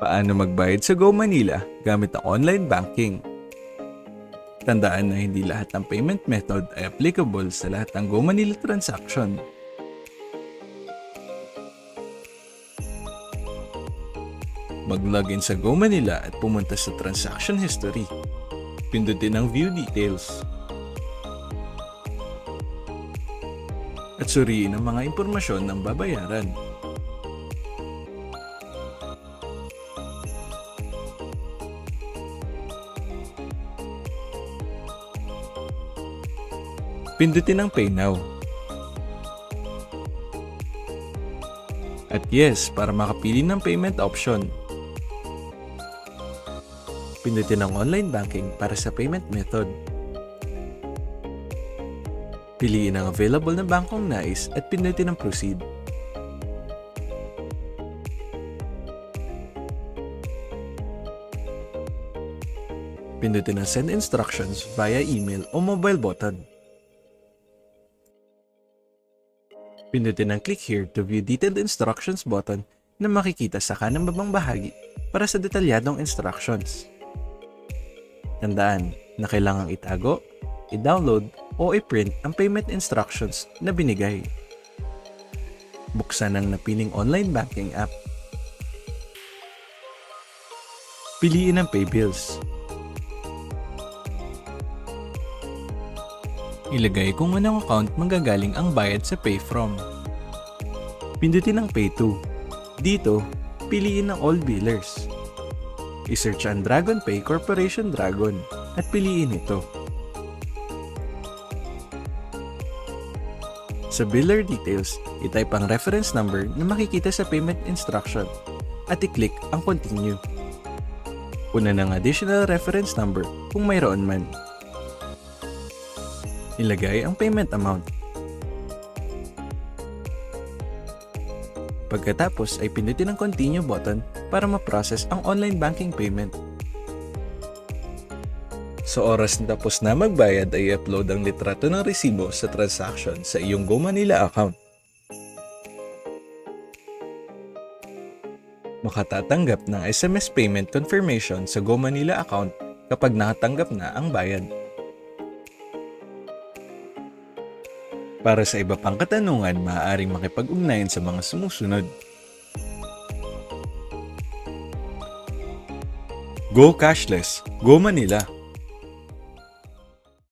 Paano magbayad sa Go Manila gamit ang online banking? Tandaan na hindi lahat ng payment method ay applicable sa lahat ng Go Manila transaction. Mag-login sa Go Manila at pumunta sa transaction history. Pindutin ang view details. At suriin ang mga impormasyon ng babayaran. Pindutin ang Pay Now. At yes, para makapili ng payment option. Pindutin ang online banking para sa payment method. Piliin ang available na bangkong nais at pindutin ang proceed. Pindutin ang send instructions via email o mobile button. Pindutin ang click here to view detailed instructions button na makikita sa kanang babang bahagi para sa detalyadong instructions. Tandaan na kailangang itago, i-download o i-print ang payment instructions na binigay. Buksan ang napiling online banking app. Piliin ang pay bills. Ilagay kung anong account manggagaling ang bayad sa pay from. Pindutin ang pay to. Dito, piliin ang all billers. I-search ang Dragon Pay Corporation Dragon at piliin ito. Sa biller details, itype ang reference number na makikita sa payment instruction at i-click ang continue. Una ng additional reference number kung mayroon man. Ilagay ang payment amount. Pagkatapos ay pindutin ang continue button para ma-process ang online banking payment. Sa oras na tapos na magbayad ay upload ang litrato ng resibo sa transaction sa iyong Go Manila account. Makatatanggap ng SMS payment confirmation sa Go Manila account kapag nakatanggap na ang bayad. Para sa iba pang katanungan, maaaring makipag-ugnayan sa mga sumusunod. Go Cashless, Go Manila.